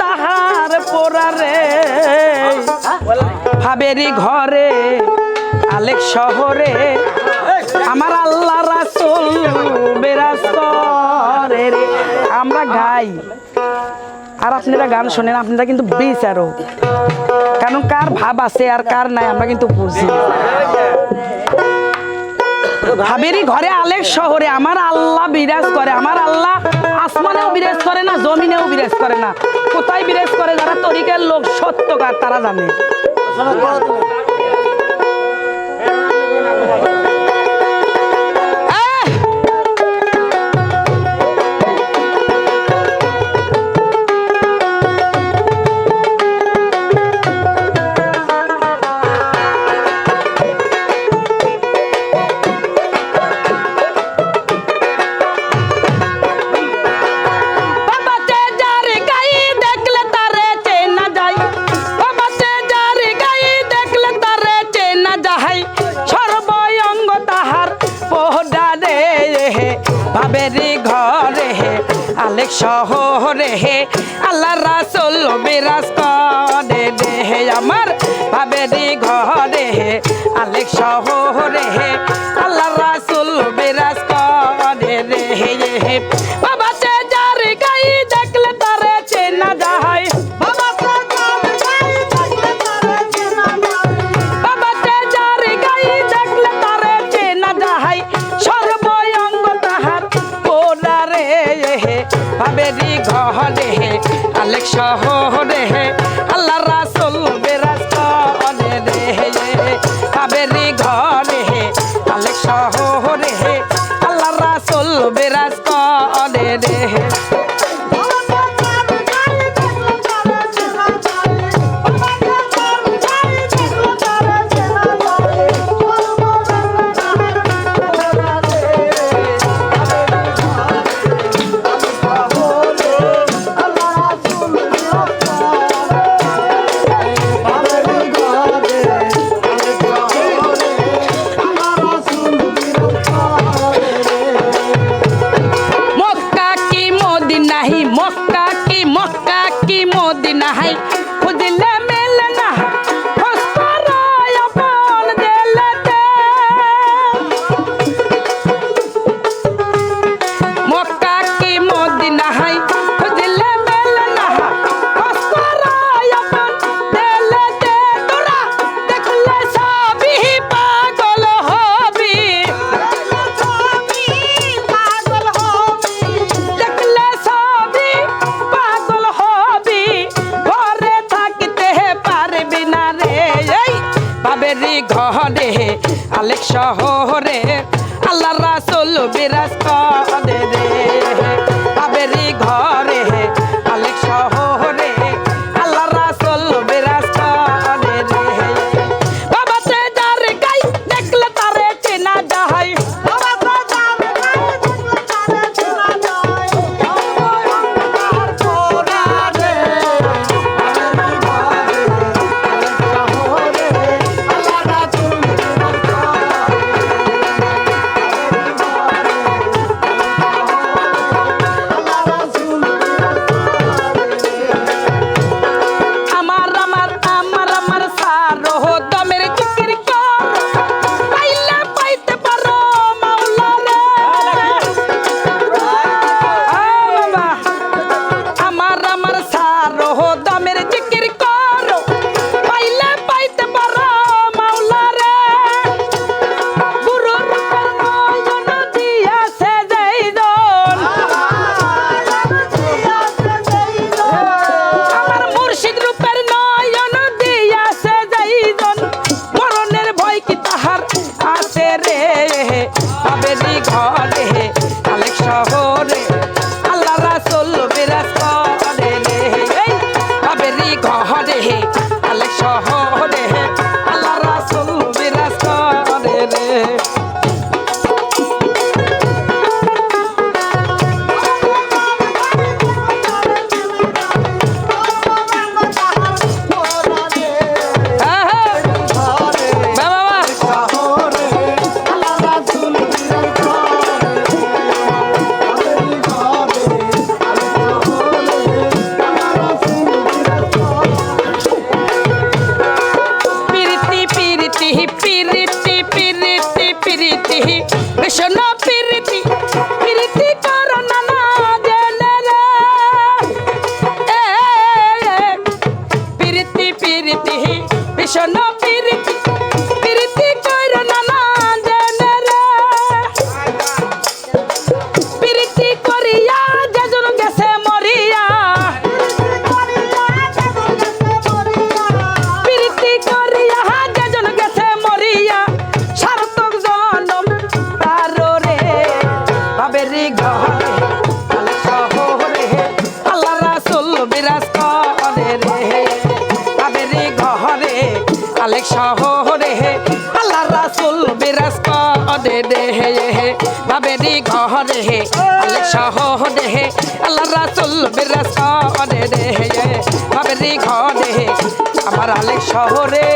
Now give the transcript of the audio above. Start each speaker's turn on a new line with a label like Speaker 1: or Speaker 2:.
Speaker 1: তাহার পোড়ারে। ভাবেরি ঘরে, আলেক শহরে, আমার আল্লাহ রাসুল বেরাজ করে আমরা গাই। আর আপনারা গান শোনেন, আপনারা কিন্তু বিচারো কারণ কার ভাব আছে আর কার নাই, আমরা কিন্তু বুঝি। ভাবেরই ঘরে আলেক শহরে আমার আল্লাহ বিরাজ করে, আমার আল্লাহ আসমানেও বিরাজ করে না, জমিনেও বিরাজ করে না। কোথায় বিরাজ করে যারা তরিকের লোক সত্যকার তারা জানে। শহরে আল্লাহ রাসুল বিরাজ করে দেহে আমার ভাবেরি ঘরে আলেক শহরে ভাবেরি ঘরে আলেক শহরে, আল্লাহ রাসুল বেরাজ করে রে ঘ ঘরে আলেক শহরে, আল্লাহ রাসুল বেরাজ করে রে বাবেরি ঘরে আলেক শহরে আল্লাহ রাসুল বিরাজ করে আবেরি ঘরে morning. আলেক শহরে হে আল্লাহ রাসুল বিরাজ করে দেহে। হে বাবেরি ঘরে হে আলেক শহরে হে আল্লাহ রাসুল বিরাজ করে দেহে। বাবেরি ঘরে হে আমার আলেক শহরে